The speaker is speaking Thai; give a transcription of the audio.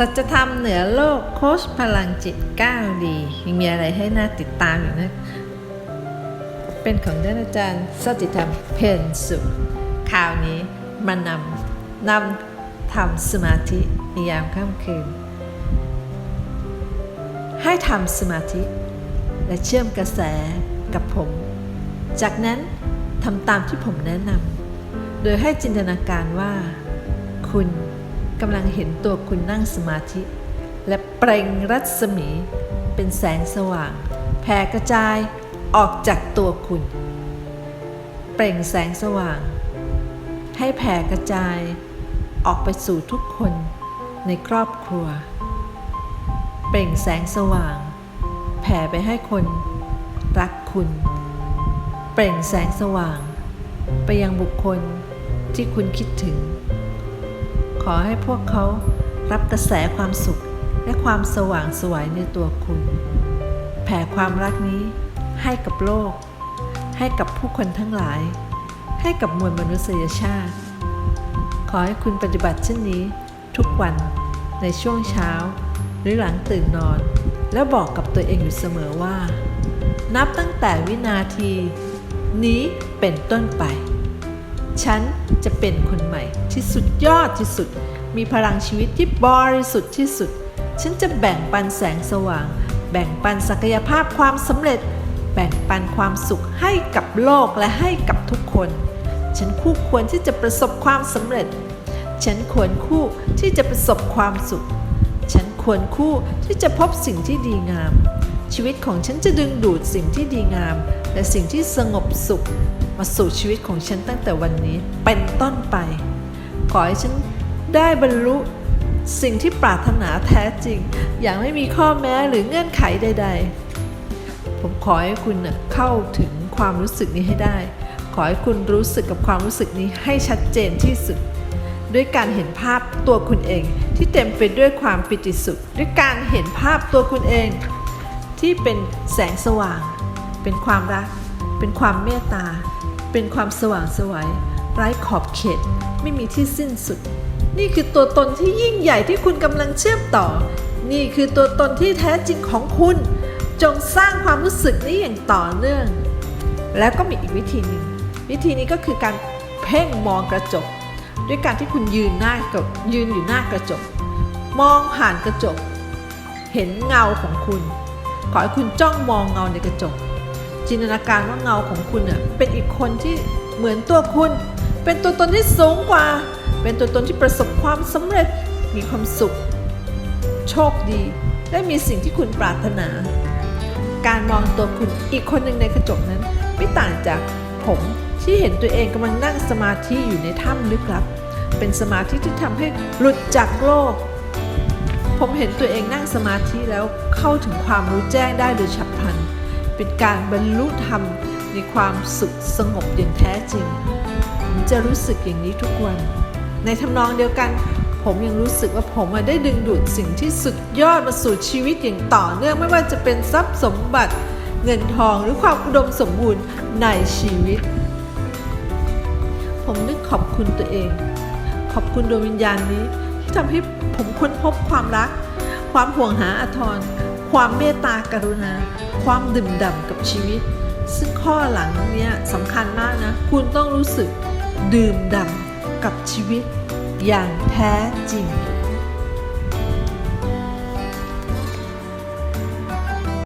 สัจธรรมเหนือโลกโค้ชพลังจิตก้าวดียังมีอะไรให้น่าติดตามอยู่นะ เป็นของท่านอาจารย์สติธรรมเพนสุขคราวนี้มานำนำทำสมาธิในยามค่ำคืน ให้ทำสมาธิ และเชื่อมกระแสกับผม จากนั้นทำตามที่ผมแนะนำโดยให้จินตนาการว่า คุณ กำลังเห็นตัวคุณนั่งสมาธิ และเปล่งรัศมี เป็นแสงสว่าง แผ่กระจายออกจากตัวคุณ เปล่งแสงสว่าง ให้แผ่กระจาย ออกไปสู่ทุกคนในครอบครัว เปล่งแสงสว่าง แผ่ไปให้คน รักคุณ เปล่งแสงสว่าง ไปยังบุคคลที่คุณคิดถึง อให้พวกเขารับกระแสความสุขและความสว่างสวยในตัวคุณ แผ่ความรักนี้ให้กับโลก ให้กับผู้คนทั้งหลาย ให้กับมวลมนุษยชาติ ขอให้คุณปฏิบัติเช่นนี้ทุกวันในช่วงเช้า หรือหลังตื่นนอน แล้วบอกกับตัวเองอยู่เสมอว่า นับตั้งแต่วินาที นี้เป็นต้นไป ฉันจะเป็นคนใหม่ที่สุดยอดที่สุด มีพลังชีวิตที่บริสุทธิ์ที่สุด ฉันจะแบ่งปันแสงสว่าง แบ่งปันศักยภาพความสำเร็จ แบ่งปันความสุขให้กับโลกและให้กับทุกคน ฉันคู่ควรที่จะประสบความสำเร็จ ฉันควรคู่ที่จะประสบความสุข ฉันควรคู่ที่จะพบสิ่งที่ดีงาม ชีวิตของฉันจะดึงดูดสิ่งที่ดีงาม และสิ่งที่สงบสุข มาสู่ชีวิตของฉันตั้งแต่วันนี้เป็นต้นไป ขอให้ฉันได้บรรลุสิ่งที่ปรารถนาแท้จริง อย่างไม่มีข้อแม้หรือเงื่อนไขใด ๆ ผมขอให้คุณน่ะเข้าถึงความรู้สึกนี้ให้ได้ ขอให้คุณรู้สึกกับความรู้สึกนี้ให้ชัดเจนที่สุด ด้วยการเห็นภาพตัวคุณเอง ที่เต็มไปด้วยความปิติสุข ด้วยการเห็นภาพตัวคุณเอง ที่เป็นแสงสว่าง เป็นความรัก เป็นความเมตตา เป็นความสว่างสวยไร้ขอบเขตไม่มีที่สิ้นสุด นี่คือตัวตนที่ยิ่งใหญ่ที่คุณกำลังเชื่อมต่อ นี่คือตัวตนที่แท้จริงของคุณ จงสร้างความรู้สึกนี้อย่างต่อเนื่อง แล้วก็มีอีกวิธีหนึ่งวิธีนี้ก็คือการเพ่งมองกระจก ด้วยการที่คุณยืนหน้ากับยืนอยู่หน้ากระจก มองผ่านกระจก เห็นเงาของคุณ ขอให้คุณจ้องมองเงาในกระจก จินตนาการว่าเงาของคุณเน่ะเป็นอีกคนที่เหมือนตัวคุณ เป็นตัวตนที่สูงกว่า เป็นตัวตนที่ประสบความสำเร็จมีความสุข โชคดี และมีสิ่งที่คุณปรารถนา การมองตัวคุณอีกคนหนึ่งในกระจกนั้น ไม่ต่างจากผมที่เห็นตัวเองกำลังนั่งสมาธิอยู่ในถ้ำลึกลับ เป็นสมาธิที่ทำให้หลุดจากโลก ผมเห็นตัวเองนั่งสมาธิแล้วเข้าถึงความรู้แจ้งได้โดยฉับพลัน เป็นการบรรลุธรรมในความสุขสงบอย่างแท้จริง ผมจะรู้สึกอย่างนี้ทุกวัน ในทำนองเดียวกัน ผมยังรู้สึกว่าผมได้ดึงดูดสิ่งที่สุดยอดมาสู่ชีวิตอย่างต่อเนื่องไม่ว่าจะเป็นทรัพย์สมบัติ เงินทองหรือความอุดมสมบูรณ์ในชีวิต ผมนึกขอบคุณตัวเอง ขอบคุณดวงวิญญาณนี้ที่ทำให้ผมค้นพบความรัก ความห่วงหาอาทร ความเมตตากรุณา ความดื่มด่ำกับชีวิต ซึ่งข้อหลังเนี้ยสำคัญมากนะ คุณต้องรู้สึกดื่มด่ำกับชีวิตอย่างแท้จริง